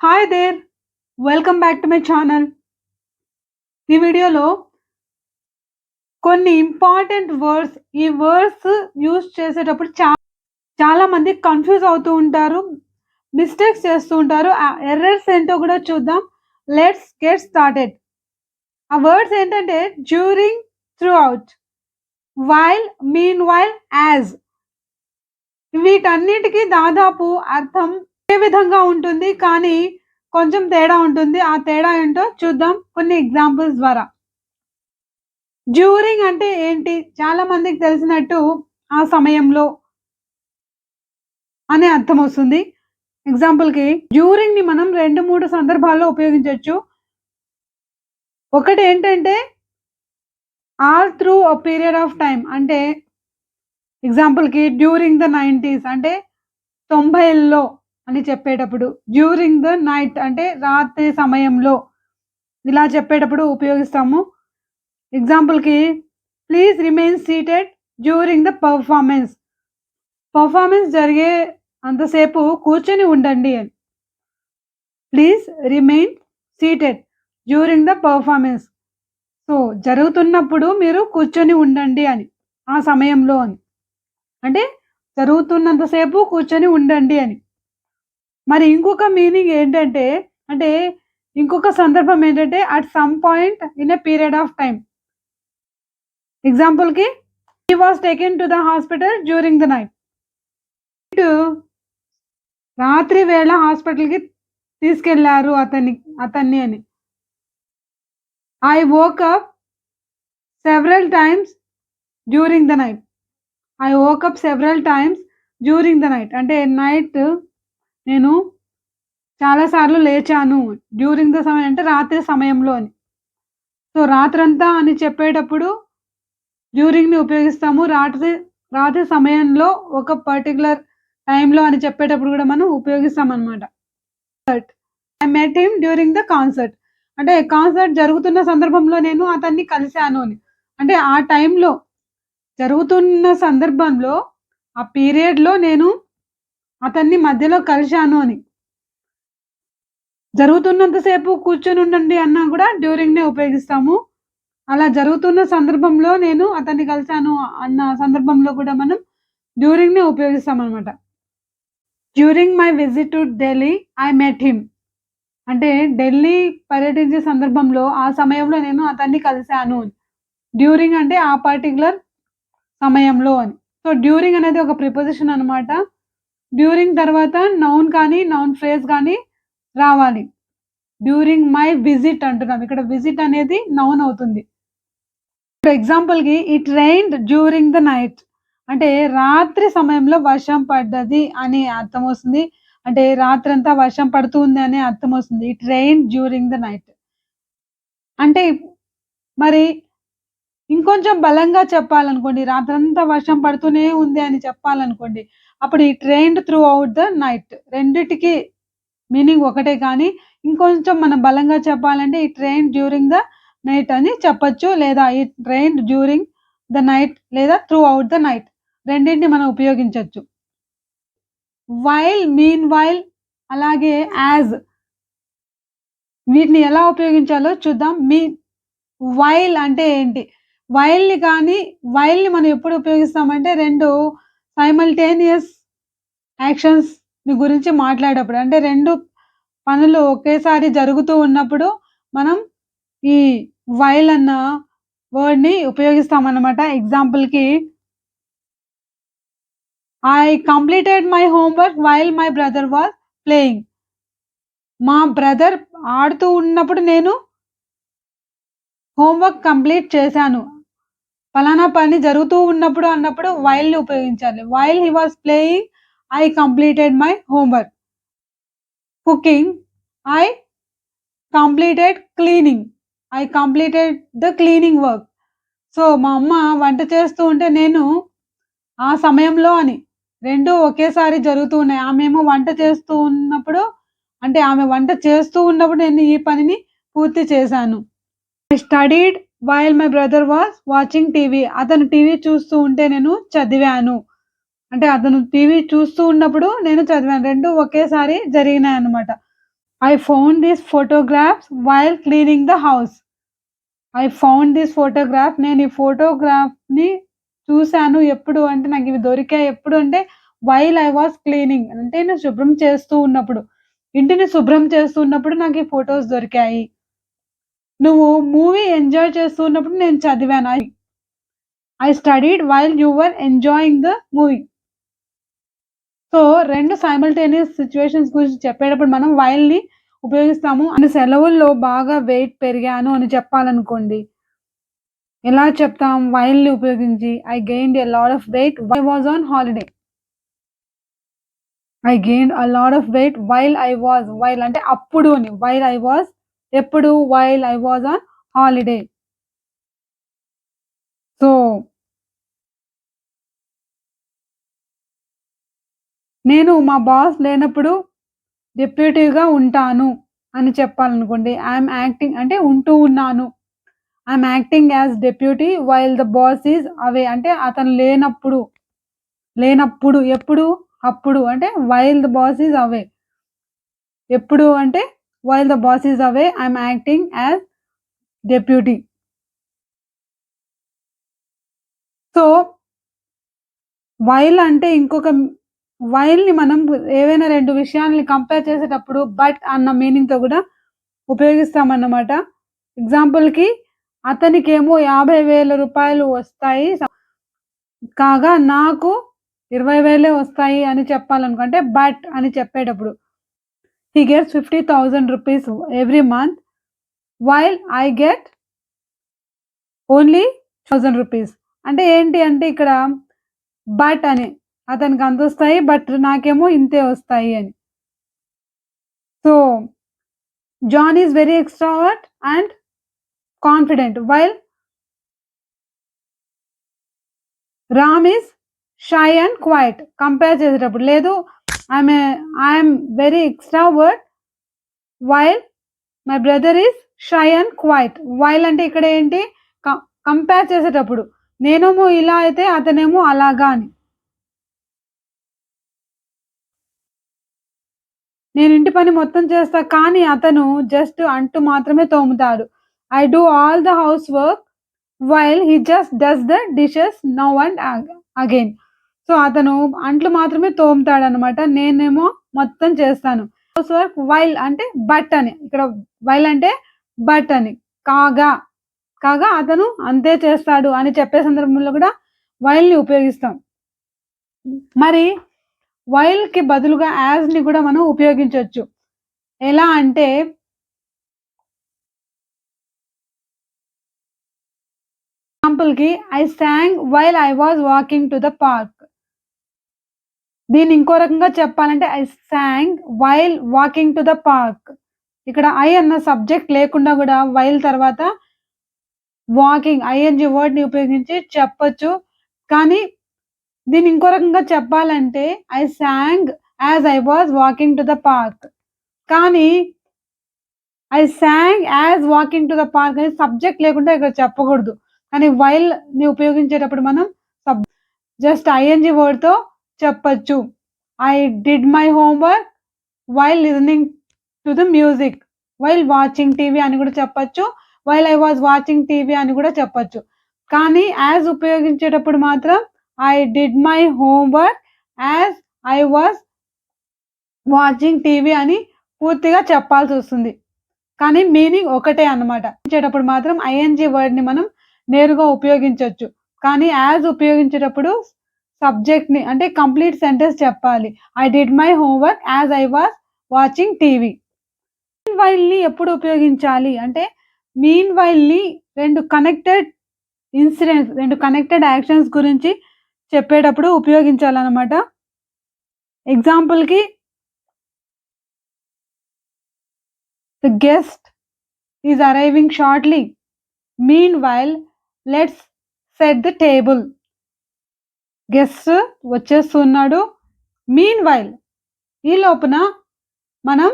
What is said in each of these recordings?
Hi there welcome back to my channel ఈ వీడియోలో కొన్ని ఇంపార్టెంట్ వర్డ్స్ ఈ వర్డ్స్ యూస్ చేసేటప్పుడు చా చాలా మంది కన్ఫ్యూజ్ అవుతూ ఉంటారు మిస్టేక్స్ చేస్తూ ఉంటారు. ఆ ఎర్రర్స్ ఏంటో కూడా చూద్దాం. లెట్స్ గెట్ స్టార్టెడ్ ఆ వర్డ్స్ ఏంటంటే during throughout while meanwhile as వీటన్నిటికీ దాదాపు అర్థం ఒకే విధంగా ఉంటుంది కానీ కొంచెం తేడా ఉంటుంది. ఆ తేడా ఏంటో చూద్దాం కొన్ని ఎగ్జాంపుల్స్ ద్వారా. డ్యూరింగ్ అంటే ఏంటి? చాలా మందికి తెలిసినట్టు ఆ సమయంలో అనే అర్థం వస్తుంది. ఎగ్జాంపుల్కి డ్యూరింగ్ని మనం రెండు మూడు సందర్భాల్లో ఉపయోగించవచ్చు ఒకటి ఏంటంటే all through a period of time అంటే ఎగ్జాంపుల్కి డ్యూరింగ్ ద నైంటీస్ అంటే తొంభైల్లో అని చెప్పేటప్పుడు డ్యూరింగ్ ద నైట్ అంటే రాత్రి సమయంలో ఇలా చెప్పేటప్పుడు ఉపయోగిస్తాము. ఎగ్జాంపుల్కి please remain seated during the performance performance జరిగే అంతసేపు కూర్చొని ఉండండి అని. Please remain seated during the performance so జరుగుతున్నప్పుడు మీరు కూర్చొని ఉండండి అని ఆ సమయంలో అని. అంటే జరుగుతున్నంతసేపు కూర్చొని ఉండండి అని. మరి ఇంకొక మీనింగ్ ఏంటంటే అంటే ఇంకొక సందర్భం ఏంటంటే at some point in a period of time ఎగ్జాంపుల్కి he was taken to the hospital during the night రాత్రి వేళ హాస్పిటల్కి తీసుకెళ్ళారు అతన్ని అతన్ని అని. I woke up several times during the night I woke up several times during the night అంటే night నేను చాలాసార్లు లేచాను డ్యూరింగ్ ద సమయం అంటే రాత్రి సమయంలో అని సో రాత్రంతా అని చెప్పేటప్పుడు డ్యూరింగ్ని ఉపయోగిస్తాము. రాత్రి రాత్రి సమయంలో ఒక పర్టికులర్ టైంలో అని చెప్పేటప్పుడు కూడా మనం ఉపయోగిస్తాం అనమాట I met him during the concert అంటే కాన్సర్ట్ జరుగుతున్న సందర్భంలో నేను అతన్ని కలిశాను అని. అంటే ఆ టైంలో జరుగుతున్న సందర్భంలో ఆ పీరియడ్లో నేను అతన్ని మధ్యలో కలిశాను అని. జరుగుతున్నంతసేపు కూర్చొని ఉండండి అన్నా కూడా డ్యూరింగ్నే ఉపయోగిస్తాము. అలా జరుగుతున్న సందర్భంలో నేను అతన్ని కలిశాను అన్న సందర్భంలో కూడా మనం డ్యూరింగ్నే ఉపయోగిస్తాం అనమాట during my visit to Delhi I met him. అంటే ఢిల్లీ పర్యటించే సందర్భంలో ఆ సమయంలో నేను అతన్ని కలిశాను. డ్యూరింగ్ అంటే ఆ పర్టికులర్ సమయంలో అని. సో డ్యూరింగ్ అనేది ఒక ప్రిపోజిషన్ అనమాట డ్యూరింగ్ తర్వాత నౌన్ కానీ నౌన్ ఫ్రేజ్ కానీ రావాలి. డ్యూరింగ్ మై విజిట్ అంటున్నాం. ఇక్కడ విజిట్ అనేది నౌన్ అవుతుంది. ఇప్పుడు ఎగ్జాంపుల్కి it rain during the night అంటే రాత్రి సమయంలో వర్షం పడ్డది అని అర్థం వస్తుంది. అంటే రాత్రి అంతా వర్షం పడుతుంది అనే అర్థం వస్తుంది. It rain during the night అంటే మరి ఇంకొంచెం బలంగా చెప్పాలనుకోండి రాత్రంతా వర్షం పడుతూనే ఉంది అని చెప్పాలనుకోండి అప్పుడు ఈ train throughout the night రెండిటికి మీనింగ్ ఒకటే కానీ ఇంకొంచెం మనం బలంగా చెప్పాలంటే ఈ ట్రైన్ డ్యూరింగ్ ద నైట్ అని చెప్పచ్చు. లేదా ఈ ట్రైన్ డ్యూరింగ్ ద నైట్ లేదా త్రూ అవుట్ ద నైట్ రెండింటిని మనం ఉపయోగించవచ్చు వైల్ మీన్ వైల్ అలాగే యాజ్ వీటిని ఎలా ఉపయోగించాలో చూద్దాం. మీ వైల్ అంటే ఏంటి? వైల్ని కానీ వైల్ని మనం ఎప్పుడు ఉపయోగిస్తామంటే రెండు సైమల్టేనియస్ యాక్షన్స్ గురించి మాట్లాడేటప్పుడు అంటే రెండు పనులు ఒకేసారి జరుగుతూ ఉన్నప్పుడు మనం ఈ వైల్ అన్న వర్డ్ని ఉపయోగిస్తామన్నమాట. ఎగ్జాంపుల్కి I completed my homework while my brother was playing మా బ్రదర్ ఆడుతూ ఉన్నప్పుడు నేను హోంవర్క్ కంప్లీట్ చేశాను. ఫలానా పని జరుగుతూ ఉన్నప్పుడు అన్నప్పుడు వైల్ని ఉపయోగించాలి. While he was playing I completed my homework cooking I completed cleaning I completed the cleaning work so మా అమ్మ వంట చేస్తూ ఉంటే నేను ఆ సమయంలో అని రెండు ఒకేసారి జరుగుతూ ఉన్నాయి. ఆమెమో వంట చేస్తూ ఉన్నప్పుడు అంటే ఆమె వంట చేస్తూ ఉన్నప్పుడు నేను ఈ పనిని పూర్తి చేశాను. I studied while my brother was watching TV అతను టీవీ చూస్తూ ఉంటే నేను చదివాను. అంటే అతను టీవీ చూస్తూ ఉన్నప్పుడు నేను చదివాను. రెండు ఒకేసారి జరిగినాయి అన్నమాట. I found this photographs while cleaning the house I found this photograph నేను ఈ ఫోటోగ్రాఫ్ని చూశాను. ఎప్పుడు అంటే నాకు ఇవి దొరికాయి. ఎప్పుడు అంటే వైల్ ఐ వాస్ క్లీనింగ్ అంటే నేను శుభ్రం చేస్తూ ఉన్నప్పుడు. ఇంటిని శుభ్రం చేస్తూ ఉన్నప్పుడు నాకు ఈ ఫొటోస్ దొరికాయి. నువ్వు మూవీ ఎంజాయ్ చేస్తున్నప్పుడు నేను చదివాను. I studied while your enjoying the movie so రెండు సైమల్టేనియస్ సిచ్యువేషన్స్ గురించి చెప్పేటప్పుడు మనం వైల్ని ఉపయోగిస్తాము. అని సెలవుల్లో బాగా వెయిట్ పెరిగాను అని చెప్పాలనుకోండి. ఎలా చెప్తాం? వైల్ని ఉపయోగించి. I gained a lot of weight while was on holiday I gain a lot of weight while I was while అంటే అప్పుడు అని వైల్ ఐ వాజ్ ఎప్పుడు while I was on holiday so నేను మా బాస్ లేనప్పుడు డిప్యూటీవ్గా ఉంటాను అని చెప్పాలనుకోండి. ఐఎమ్ యాక్టింగ్ అంటే ఉంటూ ఉన్నాను. I'm acting as deputy while the boss is away అంటే అతను లేనప్పుడు లేనప్పుడు ఎప్పుడు అప్పుడు అంటే while the boss is away ఎప్పుడు అంటే while the boss is away I'm acting as deputy so while అంటే ఇంకొక వైల్ని మనం ఏవైనా రెండు విషయాల్ని కంపేర్ చేసేటప్పుడు బట్ అన్న మీనింగ్తో కూడా ఉపయోగిస్తామన్నమాట. ఎగ్జాంపుల్కి ఏమో యాభై వేల రూపాయలు వస్తాయి. కాగా నాకు ఇరవై వేలే వస్తాయి అని చెప్పాలనుకుంటే బట్ అని చెప్పేటప్పుడు. He gets fifty rupees rupees every month while I get only thousand rupees అంటే ఏంటి అంటే ఇక్కడ బట్ అని అతనికి అంత వస్తాయి బట్ నాకేమో ఇంతే వస్తాయి అని. So John is very extrovert and confident while Ram is shy and quiet compare చేసేటప్పుడు లేదు I'm I'm very extrovert while my brother is shy and quiet while అంటే ఇక్కడ ఏంటి? కంపేర్ చేసేటప్పుడు. నేనేమో ఇలా అయితే అతనేమో అలాగా అని. నేను ఇంటి పని మొత్తం చేస్తా కానీ అతను జస్ట్ అంటూ మాత్రమే తోముతాడు. I do all the house work while he just does the dishes now and again so అతను అంట్లు మాత్రమే తోముతాడు అనమాట నేనేమో మొత్తం చేస్తాను. హౌస్ వర్క్ వైల్ అంటే బట్ అని. ఇక్కడ వైల్ అంటే బట్ అని. కాగా కాగా అతను అంతే చేస్తాడు అని చెప్పే సందర్భంలో కూడా వైల్ని ఉపయోగిస్తాం. మరి వైల్కి బదులుగా యాజ్ని కూడా మనం ఉపయోగించవచ్చు ఎలా అంటే ఎగ్జాంపుల్కి I sang while I was walking to the park దీన్ని ఇంకో రకంగా చెప్పాలంటే I sang while walking to the park ఇక్కడ ఐ అన్న సబ్జెక్ట్ లేకుండా కూడా వైల్ తర్వాత వాకింగ్ ఐఎన్జి వర్డ్ని ఉపయోగించి చెప్పొచ్చు. కానీ దీన్ని ఇంకో రకంగా చెప్పాలంటే I sang as I was walking to the park కానీ I sang as walking to the park అనేది సబ్జెక్ట్ లేకుండా ఇక్కడ చెప్పకూడదు. కానీ వైల్ని ఉపయోగించేటప్పుడు మనం సబ్ జస్ట్ ఐఎన్జి వర్డ్తో చెప్పచ్చు. I did my homework while listening to the music while watching TV అని కూడా చెప్పచ్చు while I was watching TV అని కూడా చెప్పచ్చు. కానీ యాజ్ ఉపయోగించేటప్పుడు మాత్రం I did my homework as I was watching TV అని పూర్తిగా చెప్పాల్సి వస్తుంది. కానీ మీనింగ్ ఒకటే అనమాట ఇచ్చేటప్పుడు మాత్రం ఐఎన్జి వర్డ్ని మనం నేరుగా ఉపయోగించవచ్చు కానీ యాజ్ ఉపయోగించేటప్పుడు సబ్జెక్ట్ని అంటే కంప్లీట్ సెంటెన్స్ చెప్పాలి. I did my homework as I was watching TV mean వైల్ని ఎప్పుడు ఉపయోగించాలి? అంటే మీన్ వైల్ని రెండు కనెక్టెడ్ ఇన్సిడెంట్స్ రెండు కనెక్టెడ్ యాక్షన్స్ గురించి చెప్పేటప్పుడు ఉపయోగించాలన్నమాట. ఎగ్జాంపుల్కి the guest is arriving shortly meanwhile let's set the table guest వచ్చేస్తున్నాడు. మీన్ వైల్ ఈ లోపున మనం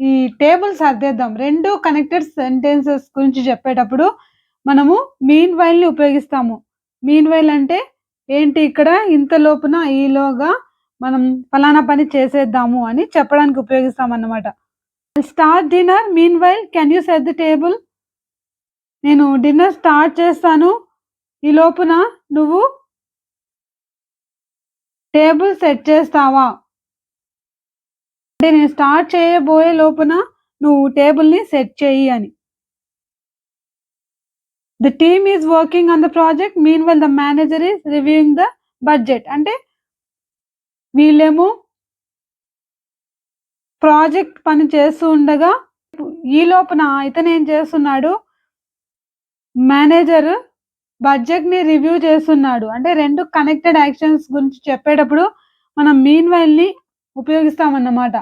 ఈ టేబుల్ సర్దేద్దాం. రెండు కనెక్టెడ్ సెంటెన్సెస్ గురించి చెప్పేటప్పుడు మనము మీన్ వైల్ని ఉపయోగిస్తాము. మీన్ వైల్ అంటే ఏంటి? ఇక్కడ ఇంత లోపున ఈలోగా మనం ఫలానా పని చేసేద్దాము అని చెప్పడానికి ఉపయోగిస్తాం అన్నమాట start dinner meanwhile can you set the table నేను డిన్నర్ స్టార్ట్ చేస్తాను. ఈ లోపున నువ్వు టేబుల్ సెట్ చేస్తావా? అంటే నేను స్టార్ట్ చేయబోయే లోపున నువ్వు టేబుల్ని సెట్ చేయి అని. The team is working on the project meanwhile the manager is reviewing the budget అంటే వీళ్ళేమో ప్రాజెక్ట్ పని చేస్తూ ఉండగా ఈ లోపున ఇతను ఏం చేస్తున్నాడు? మేనేజర్ బడ్జెట్ని రివ్యూ చేస్తున్నాడు. అంటే రెండు కనెక్టెడ్ యాక్షన్స్ గురించి చెప్పేటప్పుడు మనం మీన్ వైల్ని ఉపయోగిస్తామన్నమాట.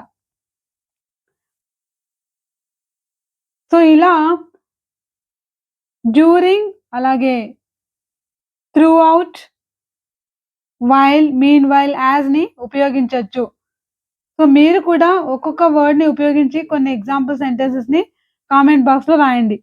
సో ఇలా డ్యూరింగ్ అలాగే throughout while meanwhile యాజ్ని ఉపయోగించవచ్చు సో మీరు కూడా ఒక్కొక్క వర్డ్ని ఉపయోగించి కొన్ని ఎగ్జాంపుల్ సెంటెన్సెస్ని కామెంట్ బాక్స్లో రాయండి.